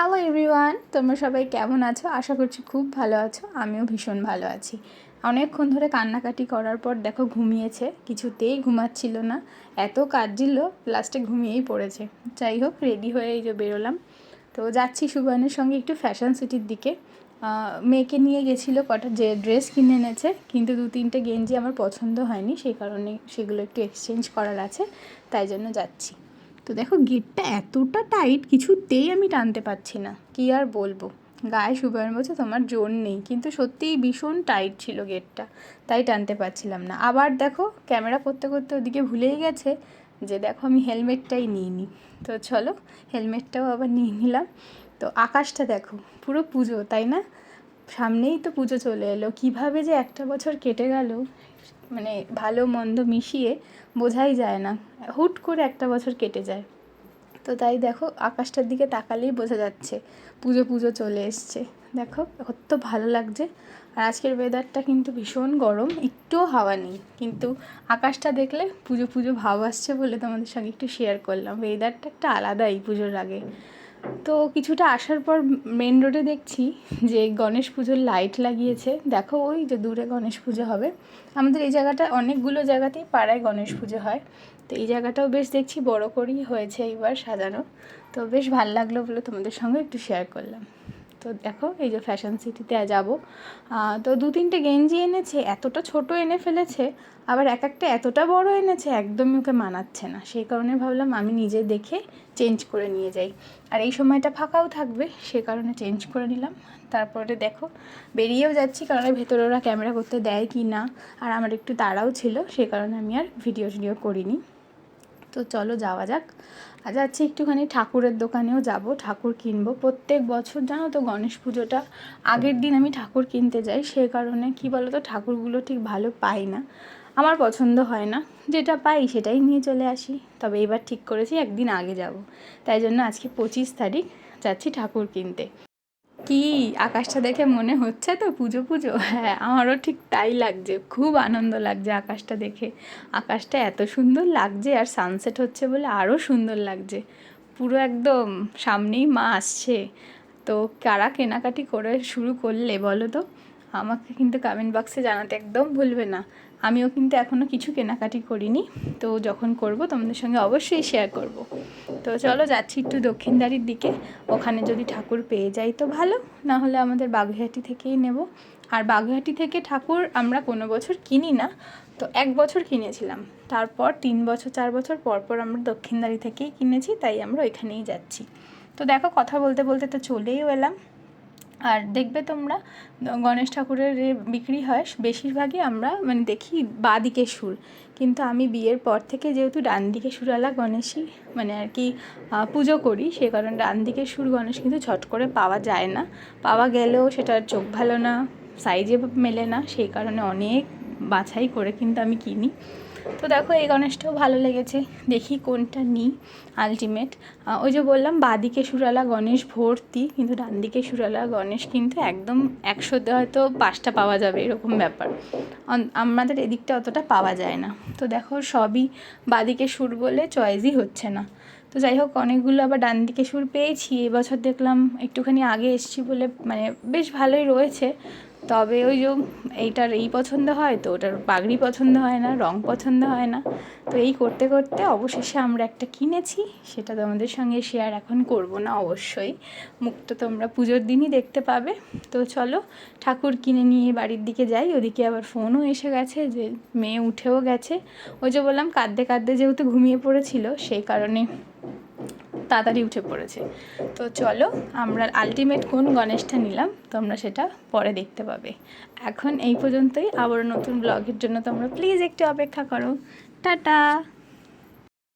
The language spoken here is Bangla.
হ্যালো এভরিওয়ান তোমরা সবাই কেমন আছো? আশা করছি খুব ভালো আছো। আমিও ভীষণ ভালো আছি। অনেকক্ষণ ধরে কান্নাকাটি করার পর দেখো ঘুমিয়েছে। কিছুতেই ঘুমাচ্ছিল না। এত কাঁদছিল, লাস্টে ঘুমিয়েই পড়েছে। যাই হোক রেডি হয়ে এই যে বেরোলাম। তো যাচ্ছি সুবানের সঙ্গে একটু ফ্যাশন সিটির দিকে। মেয়েকে নিয়ে গেছিল কটা যে ড্রেস কিনে এনেছে, কিন্তু দু তিনটে গেঞ্জি আমার পছন্দ হয়নি। সেই কারণে সেগুলো একটু এক্সচেঞ্জ করার আছে। তাই জন্য যাচ্ছি। তো দেখো গেটটা এতটা টাইট কিছুতেই আমি টানতে পারছি না। কি আর বলব? গায়ে সুবায়ন বলছে তোমার জোর নেই, কিন্তু সত্যিই ভীষণ টাইট ছিল গেটটা, তাই টানতে পারছিলাম না। আবার দেখো ক্যামেরা করতে করতে ওদিকে ভুলেই গেছে যে দেখো আমি হেলমেটটাই নিয়ে নিই। তো চলো, হেলমেটটাও আবার নিয়ে নিলাম। তো আকাশটা দেখো, পুরো পুজো, তাই না? সামনেই তো পুজো চলে এলো। কীভাবে যে একটা বছর কেটে গেল মানে ভালো মন্দ মিশিয়ে বোঝাই যায় না। হুট করে একটা বছর কেটে যায়। তো তাই দেখো, আকাশটার দিকে তাকালেই বোঝা যাচ্ছে, পুজো পুজো চলে এসছে। দেখো, কত ভালো লাগছে। আর আজকের ওয়েদারটা কিন্তু ভীষণ গরম একটুও হাওয়া নেই। কিন্তু আকাশটা দেখলে পুজো পুজো ভাব আসছে বলে তোমাদের সঙ্গে একটু শেয়ার করলাম। ওয়েদারটা একটা আলাদাই পুজোর আগে। তো কিছুটা আসার পর মেন রোডে দেখছি যে গণেশ পুজোর লাইট লাগিয়েছে। দেখো ওই যে দূরে গণেশ পুজো হবে। আমাদের এই জায়গাটা অনেকগুলো জায়গাতেই পাড়ায় গণেশ পুজো হয়। তো এই জায়গাটাও বেশ দেখছি বড় করেই হয়েছে এইবার সাজানো। তো বেশ ভালো লাগল বলে তোমাদের সঙ্গে একটু শেয়ার করলাম। তো দেখো, এই যে ফ্যাশন সিটিতে যাব। তো দু তিনটে গেঞ্জি এনেছে, এতটা ছোট এনে ফেলেছে, আবার এক একটা এতটা বড় এনেছে, একদমই ওকে মানাচ্ছে না। সেই কারণে ভাবলাম আমি নিজে দেখে চেঞ্জ করে নিয়ে যাই। আর এই সময়টা ফাঁকাও থাকবে, সে কারণে চেঞ্জ করে নিলাম। তারপরে দেখো, বেরিয়েও যাচ্ছি, কারণ ভেতরে ওরা ক্যামেরা করতে দেয় কি না, আর আমার একটু তাড়াও ছিল, সে কারণে আমি আর ভিডিও টিডিও করিনি। তো চলো যাওয়া যাক। আর যাচ্ছি একটুখানি ঠাকুরের দোকানেও যাব। ঠাকুর কিনবো। প্রত্যেক বছর জানো তো গণেশ পুজোটা আগের দিন আমি ঠাকুর কিনতে যাই। সে কারণে কি বলো তো ঠাকুরগুলো ঠিক ভালো পাই না। আমার পছন্দ হয় না। যেটা পাই সেটাই নিয়ে চলে আসি। তবে এবার ঠিক করেছি একদিন আগে যাব। তাই জন্য আজকে পঁচিশ তারিখ যাচ্ছি ঠাকুর কিনতে। কি আকাশটা দেখে মনে হচ্ছে তো পুজো পুজো? হ্যাঁ আমারও ঠিক তাই লাগছে। খুব আনন্দ লাগছে আকাশটা দেখে। আকাশটা এত সুন্দর লাগছে আর সানসেট হচ্ছে বলে আরও সুন্দর লাগছে। পুরো একদম সামনেই মা আসছে। তো কারা কেনাকাটি করে শুরু করলে বলো তো? আমাকে কিন্তু কমেন্ট বক্সে জানাতে একদম ভুলবে না। আমিও কিন্তু এখনও কিছু কেনাকাটি করিনি। তো যখন করব তোমাদের সঙ্গে অবশ্যই শেয়ার করব। তো চলো যাচ্ছি একটু দক্ষিণদারির দিকে। ওখানে যদি ঠাকুর পেয়ে যাই তো ভালো, না হলে আমাদের বাগুইহাটি থেকেই নেব। আর বাগুইহাটি থেকে ঠাকুর আমরা কোনো বছর কিনি না, তো এক বছর কিনেছিলাম। তারপর তিন বছর, চার বছর পর পর আমরা দক্ষিণদারি থেকেই কিনেছি, তাই আমরা ওইখানেই যাচ্ছি। তো দেখো কথা বলতে বলতে তো চলেই এলাম। আর দেখবে তোমরা, গণেশ ঠাকুরের যে বিক্রি হয়, বেশিরভাগই আমরা মানে দেখি বাঁ দিকে সুর। কিন্তু আমি বিয়ের পর থেকে যেহেতু ডান দিকে সুরালা গণেশই মানে আর কি পুজো করি, সে কারণে ডান দিকে সুর গণেশ কিন্তু ঝট করে পাওয়া যায় না। পাওয়া গেলেও সেটার চোখ ভালো না সাইজে মেলে না সেই কারণে অনেক বাছাই করে কিন্তু আমি কিনি। তো দেখো এই গণেশটাও ভালো লেগেছে। দেখি কোনটা নিই আলটিমেট ওই যে বললাম, বাদিকে সুরালা গণেশ ভর্তি, কিন্তু ডান দিকে সুরালা গণেশ কিন্তু একদম একশোতে হয়তো পাঁচটা পাওয়া যাবে এরকম ব্যাপার। আমাদের এদিকটা অতটা পাওয়া যায় না। তো দেখো সবই বাদিকে সুর বলে চয়েসই হচ্ছে না। তো যাই হোক, অনেকগুলো আবার ডান দিকে সুর পেয়েছি। এবছর দেখলাম একটুখানি আগে এসছি বলে মানে বেশ ভালোই রয়েছে। তবে ওই যে এইটার এই পছন্দ হয় তো, ওটার পাগড়ি পছন্দ হয় না, রং পছন্দ হয় না। তো এই করতে করতে অবশেষে আমরা একটা কিনেছি, সেটা তোমাদের সঙ্গে শেয়ার এখন করব না, অবশ্যই। মুখটা তোমরা পুজোর দিনই দেখতে পাবে। তো চলো, ঠাকুর কিনে নিয়ে বাড়ির দিকে যাই, ওদিকে আবার ফোনও এসে গেছে যে মেয়ে উঠেও গেছে। ওই যে বললাম, কাঁদতে কাঁদতে যেহেতু ঘুমিয়ে পড়েছিল, সেই কারণে তাড়াতাড়ি উঠে পড়েছে। তো চলো, আমরা আলটিমেট কোন গণেশটা নিলাম, তোমরা সেটা পরে দেখতে পাবে। এখন এই পর্যন্তই। আবার নতুন ব্লগের জন্য তোমরা প্লিজ একটু অপেক্ষা করো। টাটা!